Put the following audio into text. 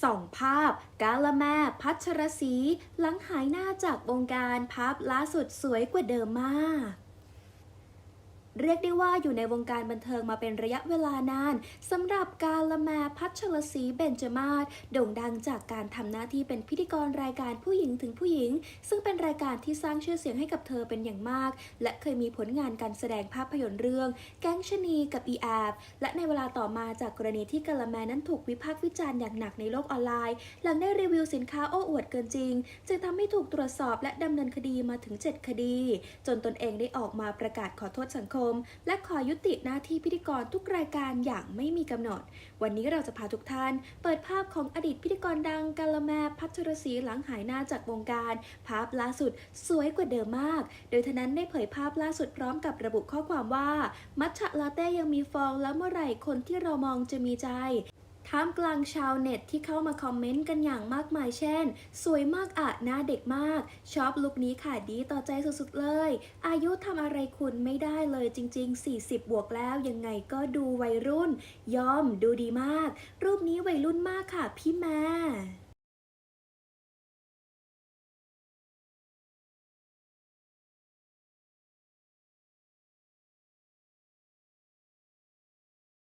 ส่องภาพ กาละแม่พัชรศรีหลังหายหน้าจากวงการภาพล่าสุดสวยกว่าเดิมมาก เรียกได้ว่าอยู่ในวงการบันเทิงมาเป็นระยะเวลานานสำหรับกาละแมพัชรศรีเบญจมาศโด่งดังจากการทำหน้าที่เป็นพิธีกรรายการผู้หญิงถึงผู้หญิง ซึ่งเป็นรายการที่สร้างชื่อเสียงให้กับเธอเป็นอย่างมาก และเคยมีผลงานการแสดงภาพยนตร์เรื่อง แก๊งชนีกับอีแอบและในเวลาต่อมาจากกรณีที่กาละแมนั้นถูกวิพากษ์วิจารณ์อย่างหนักในโลกออนไลน์ หลังได้รีวิวสินค้าโอ้อวดเกินจริง จึงทำให้ถูกตรวจสอบและดำเนินคดีมาถึง 7 คดี จนตนเองได้ออกมาประกาศขอโทษสังคมและขอยุติหน้าที่พิธีกรทุกรายการอย่างไม่มีกำหนด วันนี้เราจะพาทุกท่าน เปิดภาพของอดีตพิธีกรดังกาลแมพัชรศรีหลังหายหน้าจากวงการ ภาพล่าสุดสวยกว่าเดิมมาก โดยทนั้นได้เผยภาพล่าสุดพร้อมกับระบุข้อความว่า มัชชะลาเต้ยังมีฟองแล้วเมื่อไหร่คนที่เรามองจะมีใจ ท่ามกลางชาวเน็ตที่เข้ามาคอมเมนต์กันอย่างมากมายเช่น สวยมากอะหน้าเด็กมาก ชอบลุคนี้ค่ะดีต่อใจสุดๆเลย อายุทำอะไรคุณไม่ได้เลยจริง ๆ 40 บวกแล้วยังไงก็ดูวัยรุ่น ยอมดูดีมาก รูปนี้วัยรุ่นมากค่ะพี่แม่